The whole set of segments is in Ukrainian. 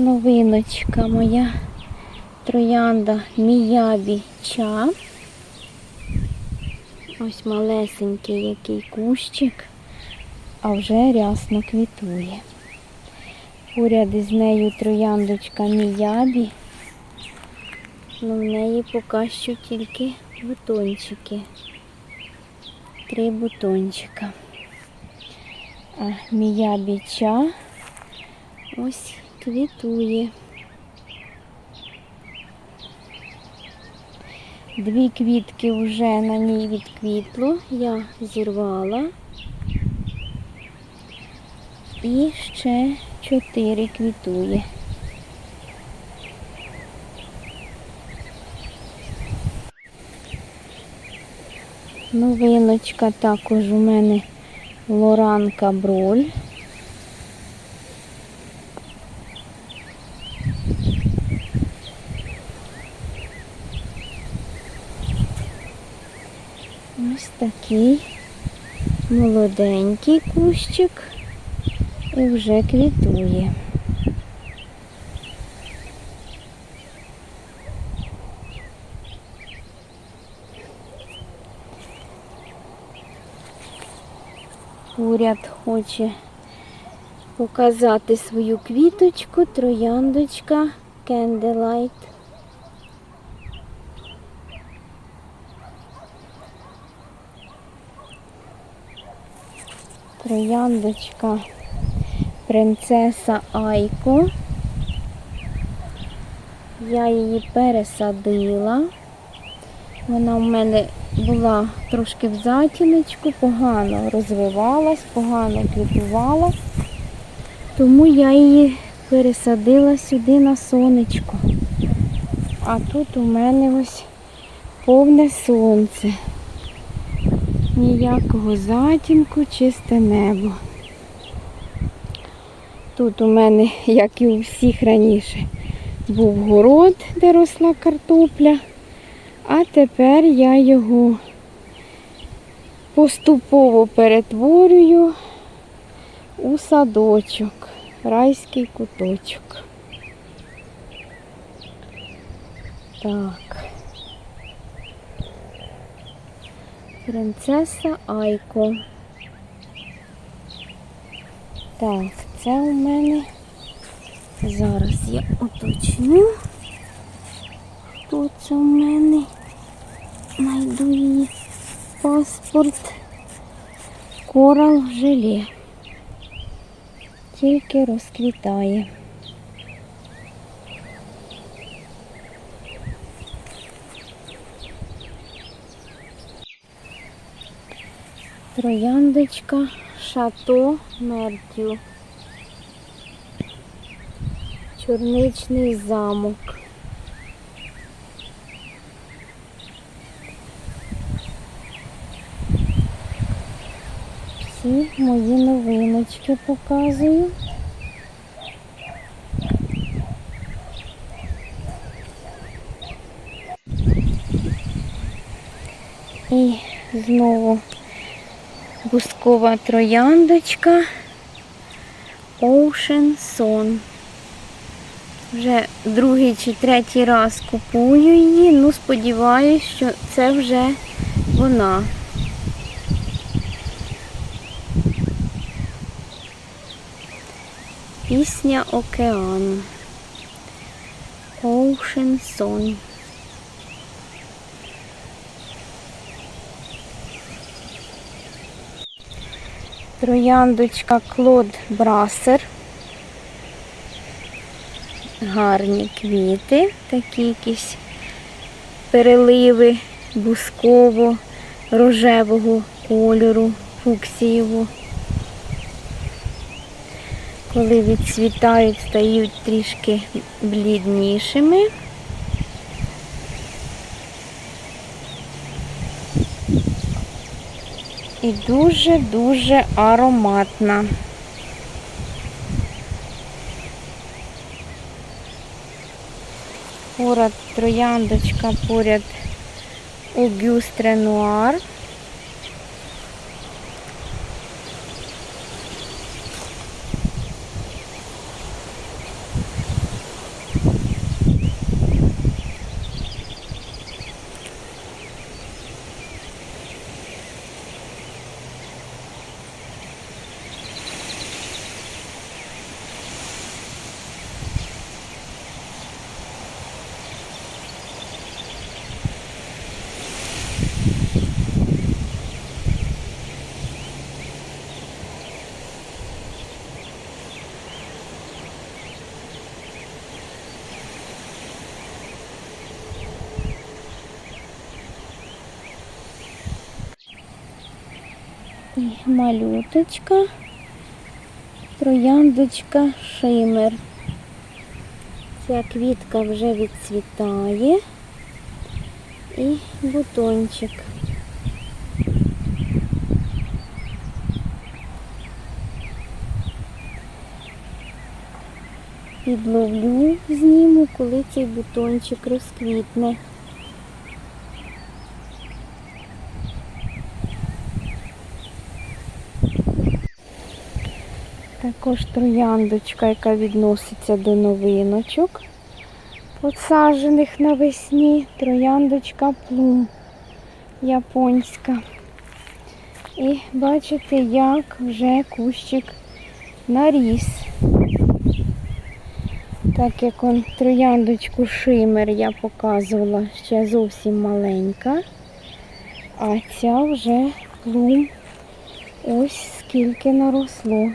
новиночка моя троянда Міябі Ча. Ось малесенький який кущик, а вже рясно квітує. Поряд із нею трояндочка Міябі. Ну, в неї поки що тільки бутончики. Три бутончика. А Міябі Ча ось квітує. Дві квітки вже на ній відквітло, я зірвала. І ще чотири квітує. Новиночка також у мене Лоранка Броль. Ось такий молоденький кущик і вже квітує. Уряд хоче показати свою квіточку, трояндочка Candlelight. Трояндочка принцеса Айко. Я її пересадила. Вона в мене була трошки в затіночку, погано розвивалась, погано квітувала. Тому я її пересадила сюди на сонечко. А тут у мене ось повне сонце. Ніякого затінку, чисте небо. Тут у мене, як і у всіх раніше, був город, де росла картопля. А тепер я його поступово перетворюю у садочок, райський куточок. Так. Принцеса Айко. Так, це у мене. Зараз я уточню. Хто це у мене? Найду її паспорт. Корал желе. Тільки розквітає. Трояндочка Шато Мертю. Чорничний замок. Всі мої новиночки показую. І знову бускова трояндочка Ocean Sun. Вже другий чи третій раз купую її, ну сподіваюсь, що це вже вона. Пісня океану. Ocean Song. Трояндочка Клод Брасер. Гарні квіти, такі якісь переливи бусково, рожевого кольору, фуксієвого. Коли відцвітають, стають трішки бліднішими. І дуже-дуже ароматна. Поряд трояндочка, поряд Auguste Renoir. І малюточка, трояндочка шимер. Ця квітка вже відцвітає і бутончик. Підловлю, зніму, коли цей бутончик розквітне. Також трояндочка, яка відноситься до новиночок, посаджених навесні. Трояндочка плум японська. І бачите, як вже кущик наріс. Так як он трояндочку шимер я показувала ще зовсім маленька, а ця вже плум ось скільки наросло.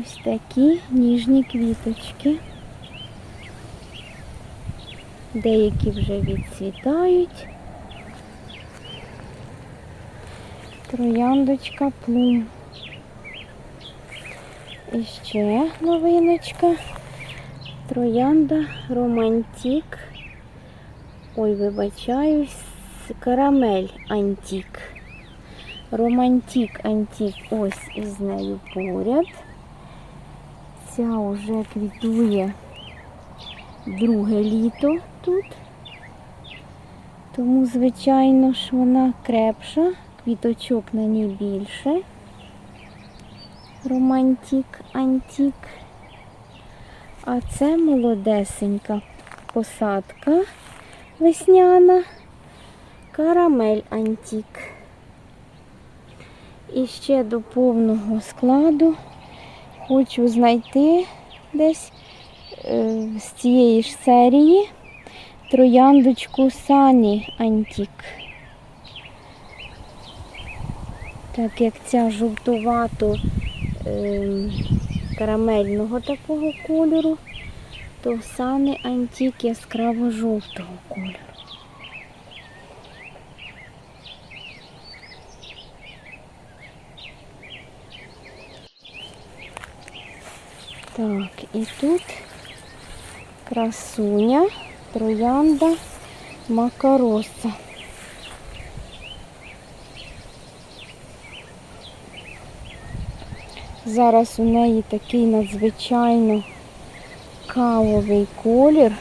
Ось такі ніжні квіточки. Деякі вже відцвітають. Трояндочка плум. І ще новиночка. Троянда романтик. Ой, вибачаюсь, карамель антик. Романтик антик ось із нею поряд. Ця вже квітує друге літо тут. Тому, звичайно ж, вона крепша, квіточок на ній більше. Романтик, антик. А це молодесенька посадка весняна, карамель антик. І ще до повного складу хочу знайти десь е, з цієї ж серії трояндочку Сані Антік. Так як ця жовтувато е, карамельного такого кольору, то Сані Антік яскраво жовтого кольору. Так, і тут красуня, троянда, макароса. Зараз у неї такий надзвичайно кавовий колір.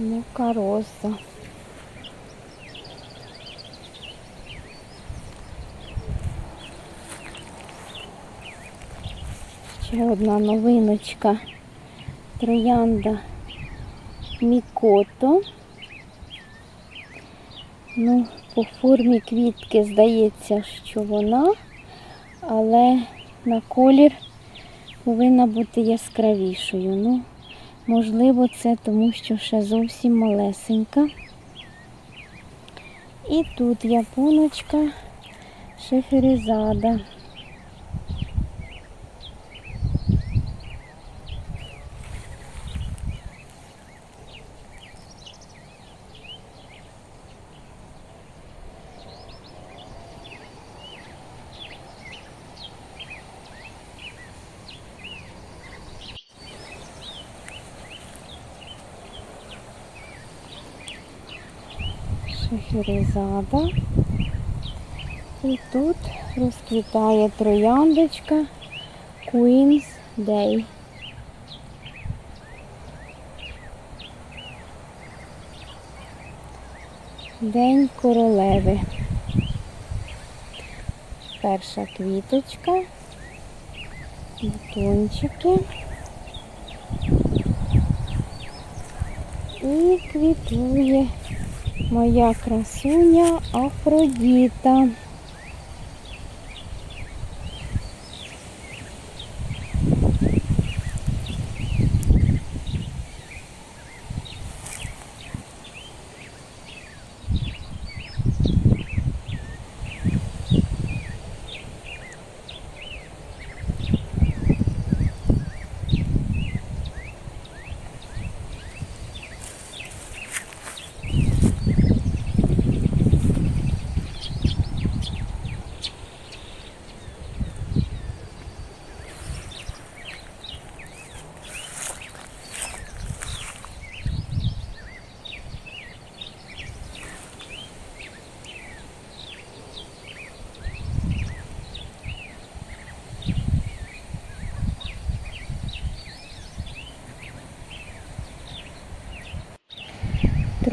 Макароса. Ще одна новиночка. Троянда Мікото. Ну, по формі квітки здається, що вона, але на колір повинна бути яскравішою. Ну, можливо, це тому, що ще зовсім малесенька. І тут японочка шеферезада. Шахерезада. І тут розквітає трояндочка Queen's Day. День королеви. Перша квіточка, бутончики. І квітує моя красуня Афродіта.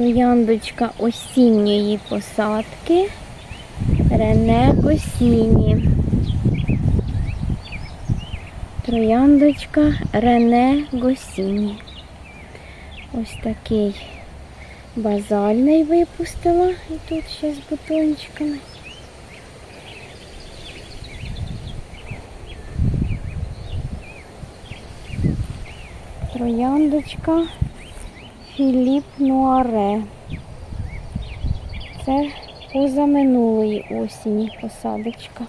Трояндочка осінньої посадки Рене Госіні. Трояндочка Рене Госіні. Ось такий базальний випустила. І тут ще з бутончиками. Трояндочка Філіп Нуаре. Це позаминулої осені посадочка.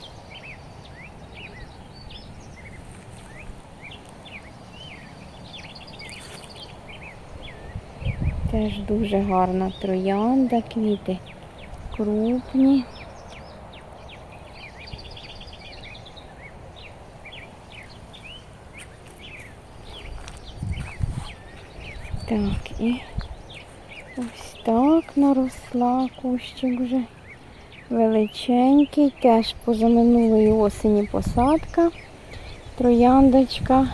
Теж дуже гарна троянда, квіти крупні. Так, і ось так наросла кущик вже величенький, теж позаминулої осені посадка. Трояндочка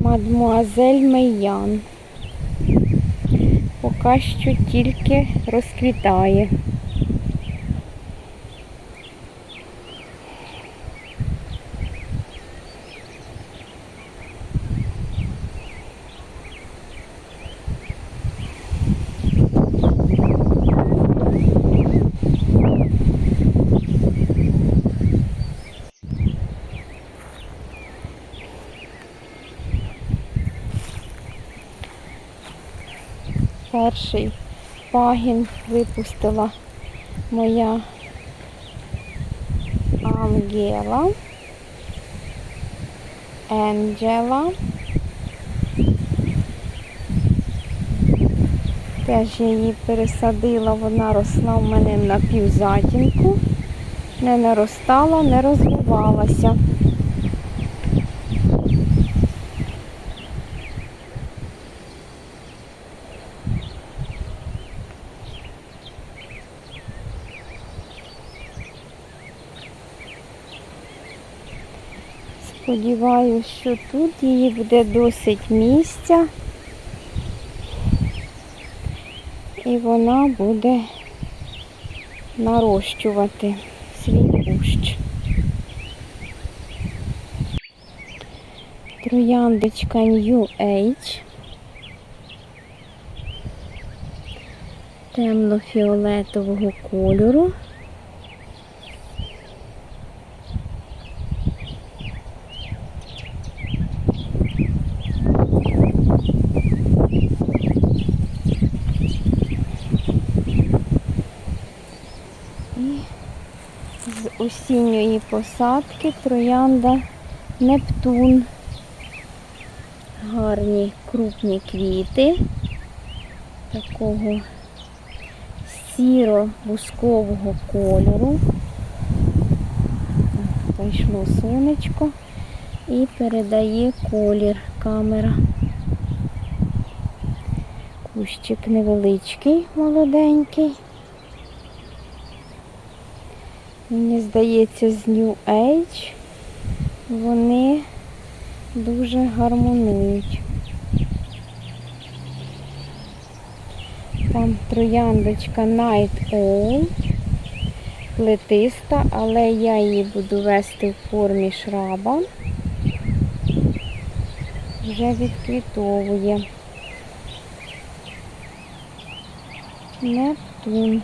мадмуазель Мейян. Поки що тільки розквітає. Перший пагін випустила моя Ангела. Енджела. Теж я її пересадила, вона росла в мене на півзатінку, не наростала, не розвивалася. Сподіваюсь, що тут її буде досить місця. І вона буде нарощувати свій кущ. Трояндочка New Age. Темно-фіолетового кольору. з осінньої посадки троянда Нептун. Гарні крупні квіти такого сіро-бускового кольору. Зайшло сонечко і передає колір камера. Кущик невеличкий, молоденький. Мені здається, з New Age вони дуже гармонують. Там трояндочка Night Owl, плетиста, але я її буду вести в формі шраба. Вже відквітовує. Нептун.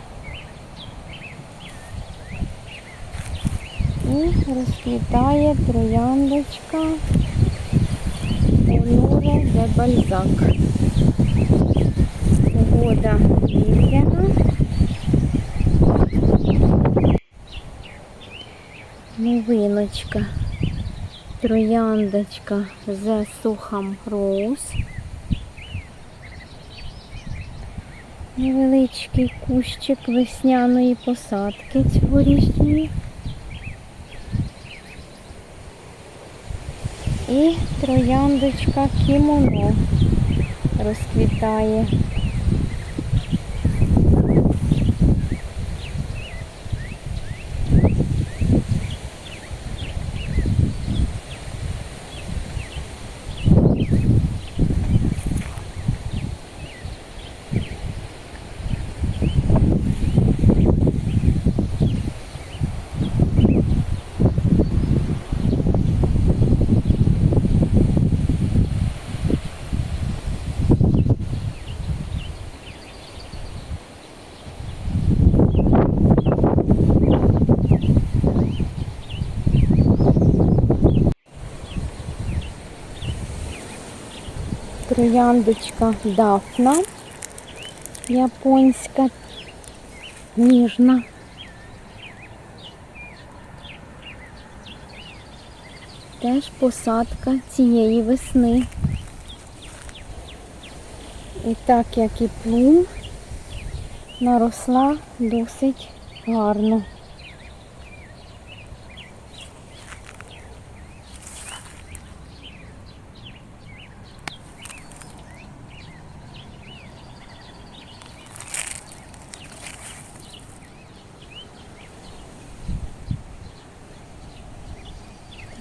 І розквітає трояндочка Олюре де Бальзак. Погода вітряна. Новиночка. Трояндочка The Suham Rose. Невеличкий кущик весняної посадки цьогорічної. І трояндочка кімоно розквітає. Трояндочка Дафна японська, ніжна. Теж посадка цієї весни. І так як і плум, наросла досить гарно.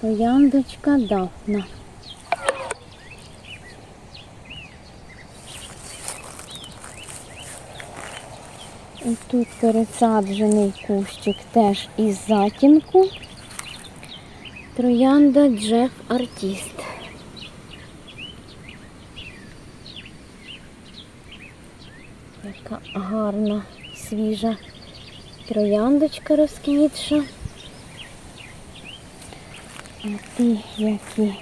Трояндочка Дафна. І тут пересаджений кущик теж із затінку. Троянда Джеф Артіст. Яка гарна, свіжа трояндочка розквітша. А ті, які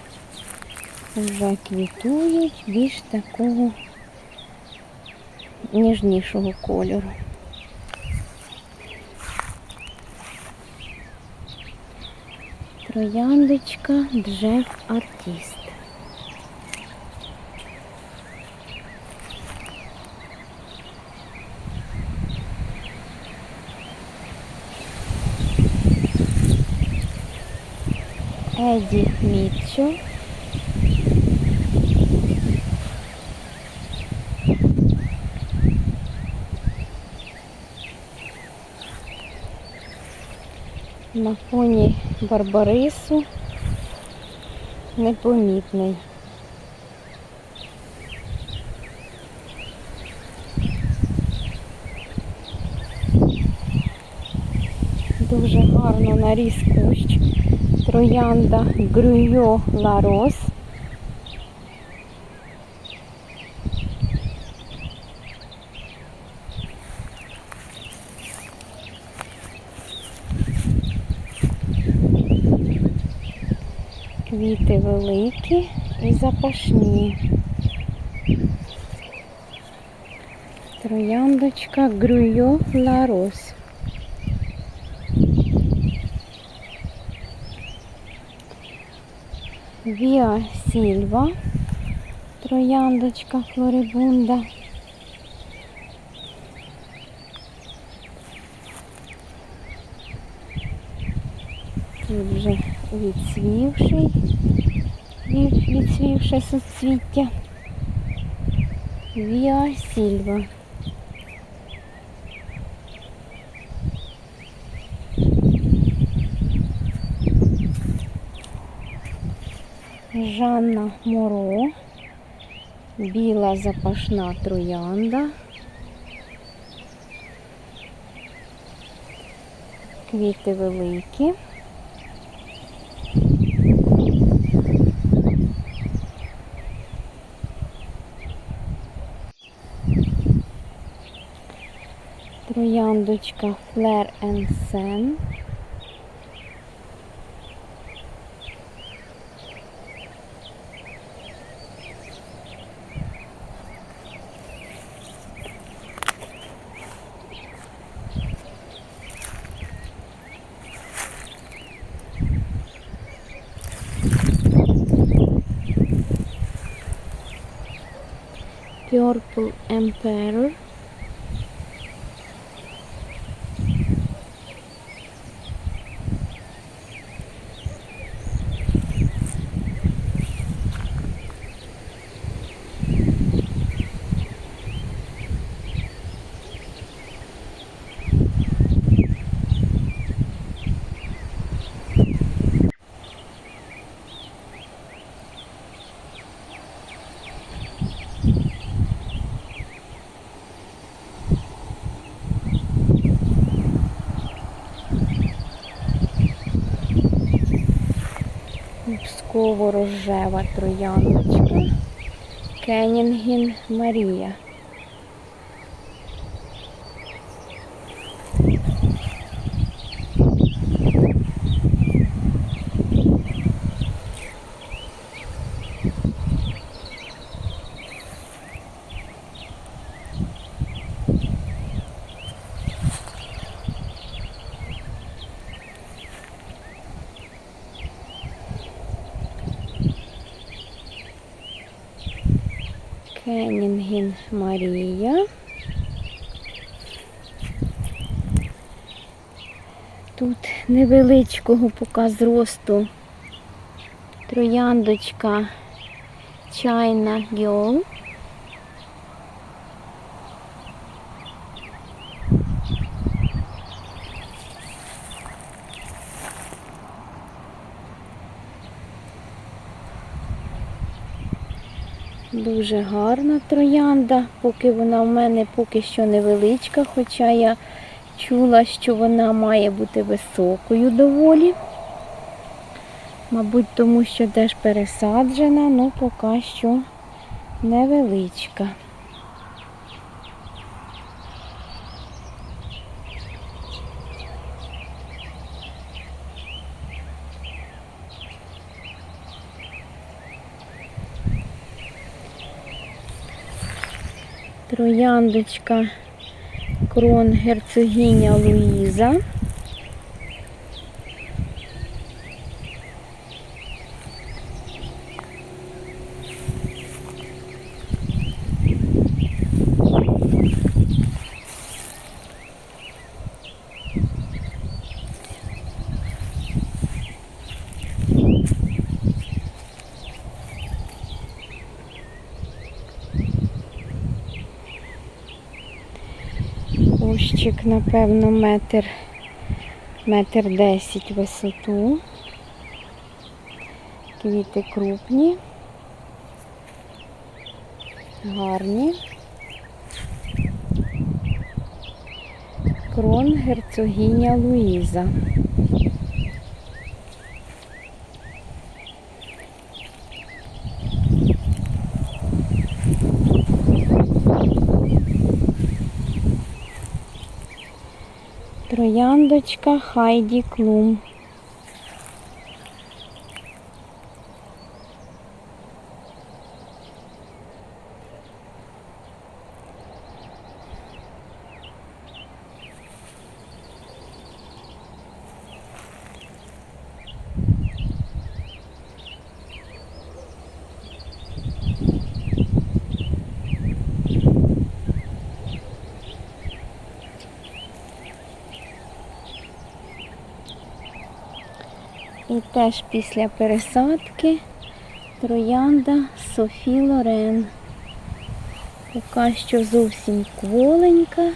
вже квітують, більш такого ніжнішого кольору. Трояндочка Джеф Артіст. Еді Мітчо. На фоні Барбарису непомітний. Дуже гарно наріс кущ. Троянда Грюйо Ларос. Квіти великі і запашні. Трояндочка Грюйо Ларос. Віа Сільва, трояндочка Флорибунда. Тут вже відсвівший, від- відсвівше суцвіття. Віа Сільва. Жанна Моро, біла запашна троянда. Квіти великі. Трояндочка Флер Сен. Псково-рожева трояндочка. Кенінгін Марія. Кенінгін Марія. Тут невеличкого поки зросту трояндочка чайна Girl. Дуже гарна троянда, поки вона в мене поки що невеличка, хоча я чула, що вона має бути високою доволі. Мабуть, тому що теж пересаджена, але поки що невеличка. Трояндочка крон герцогиня Луїза. Кущик, напевно, метр, метр десять висоту. Квіти крупні, гарні. Крон герцогиня Луїза. Трояндочка Хайді Клум. Теж після пересадки троянда Софі Лорен. Поки що зовсім кволенька,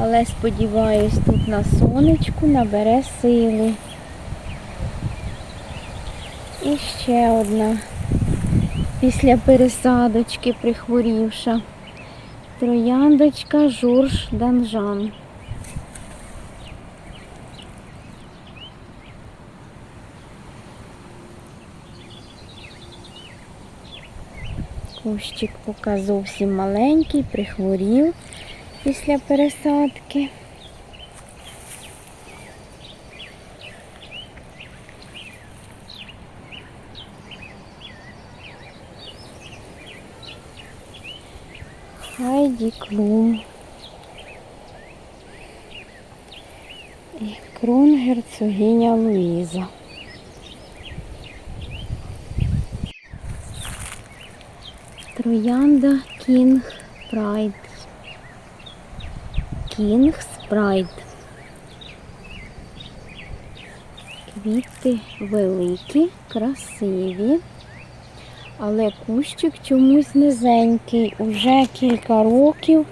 але сподіваюсь, тут на сонечку набере сили. І ще одна після пересадочки прихворівша. Трояндочка Жорж Данжан. Кущик поки зовсім маленький, прихворів після пересадки. Хайді Клум. І кронгерцогиня Луїза. Троянда Кінг Прайд. Кінг Спрайд. Квіти великі, красиві, але кущик чомусь низенький, уже кілька років.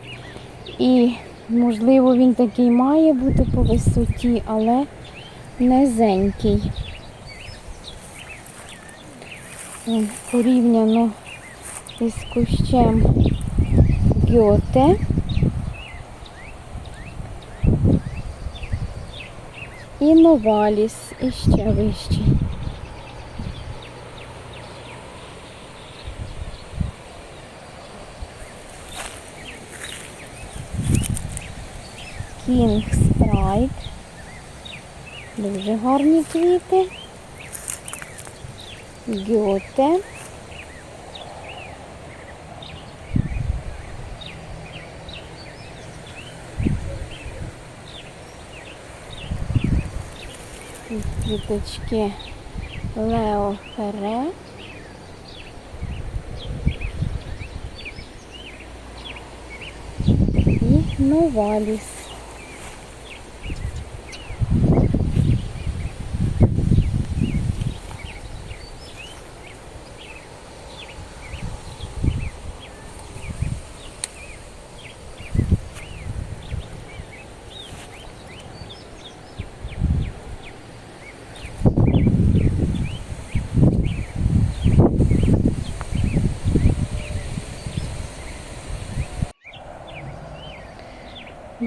І, можливо, він такий має бути по висоті, але низенький. Порівняно із кущем гьоте. І новаліс іще вищий. Кінг Спрайт. Дуже гарні квіти. Гьоте. Тут Квіточки Лео Фере. І Новаліс.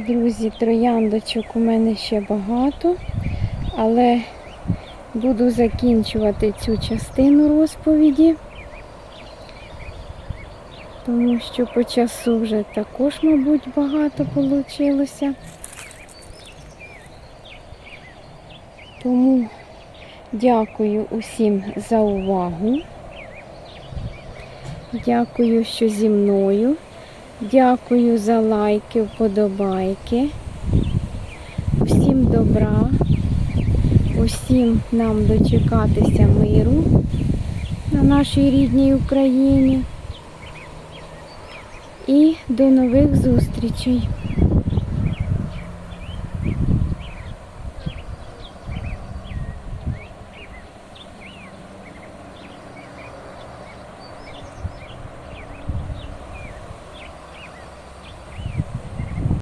Друзі, трояндочок у мене ще багато, але буду закінчувати цю частину розповіді, тому що по часу вже також, мабуть, багато вийшло. Тому дякую усім за увагу. Дякую, що зі мною. Дякую за лайки, вподобайки. Всім добра, усім нам дочекатися миру на нашій рідній Україні. І до нових зустрічей!